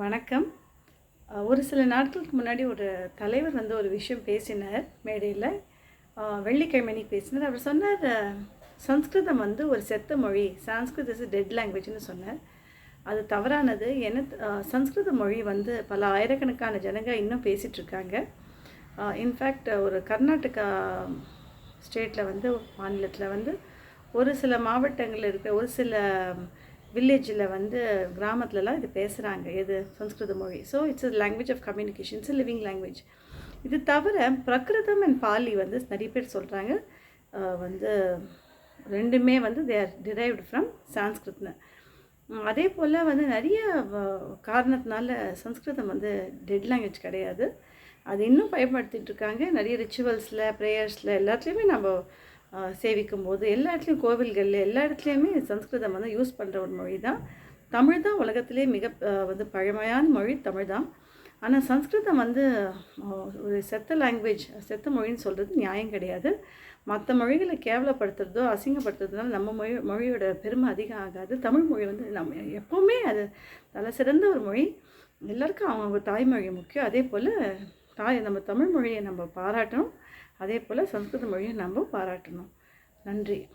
வணக்கம். ஒரு சில நாட்களுக்கு முன்னாடி ஒரு தலைவர் வந்து ஒரு விஷயம் பேசினார் மேடையில். வெள்ளிக்கிழமை அன்னைக்கு பேசினார். அவர் சொன்னார் சம்ஸ்கிருதம் வந்து ஒரு செத்த மொழி சான்ஸ்கிருத் இஸ் டெட் லாங்குவேஜ்னு சொன்னார். அது தவறானது. என்ன சம்ஸ்கிருத மொழி வந்து பல ஆயிரக்கணக்கான ஜனங்க இன்னும் பேசிகிட்டு இருக்காங்க. இன்ஃபேக்ட் ஒரு கர்நாடகா ஸ்டேட்டில் வந்து மாநிலத்தில் வந்து ஒரு சில மாவட்டங்களில் இருக்கிற ஒரு சில வில்லேஜில் வந்து கிராமத்துலலாம் இது பேசுகிறாங்க எது? சம்ஸ்கிருத மொழி. So it's a language of communication it's living language இது தவிர பிரகிருதம் அண்ட் பாலி வந்து நிறைய பேர் சொல்கிறாங்க வந்து ரெண்டுமே வந்து தே ஆர் டிரைவ்டு ஃப்ரம் சான்ஸ்கிருத்னு அதே போல் வந்து நிறைய காரணத்தினால சம்ஸ்கிருதம் வந்து டெட் லாங்குவேஜ் கிடையாது. அது இன்னும் பயன்படுத்திகிட்டு இருக்காங்க. நிறைய ரிச்சுவல்ஸில் ப்ரேயர்ஸில் எல்லாத்துலேயுமே நம்ம சேவிக்கும் போது எல்லா இடத்துலையும் கோவில்களில் எல்லா இடத்துலையுமே சம்ஸ்கிருதம் வந்து யூஸ் பண்ணுற ஒரு மொழி தான் தமிழ் தான் உலகத்திலே மிக வந்து பழமையான மொழி தமிழ் தான் ஆனால் சம்ஸ்கிருதம் வந்து ஒரு செத்த லாங்குவேஜ் செத்த மொழின்னு சொல்கிறது நியாயம் கிடையாது. மற்ற மொழிகளை கேவலப்படுத்துறதோ அசிங்கப்படுத்துறதுனால நம்ம மொழி மொழியோட பெருமை அதிகம் ஆகாது. தமிழ் மொழி வந்து நம்ம எப்போவுமே அது தலை சிறந்த ஒரு மொழி. எல்லாருக்கும் அவங்க தாய்மொழி முக்கியம். அதே போல் தாய் நம்ம தமிழ் மொழியை நம்ம பாராட்டணும். அதே போல் சம்ஸ்கிருத மொழியை நம்ம பாராட்டணும். நன்றி.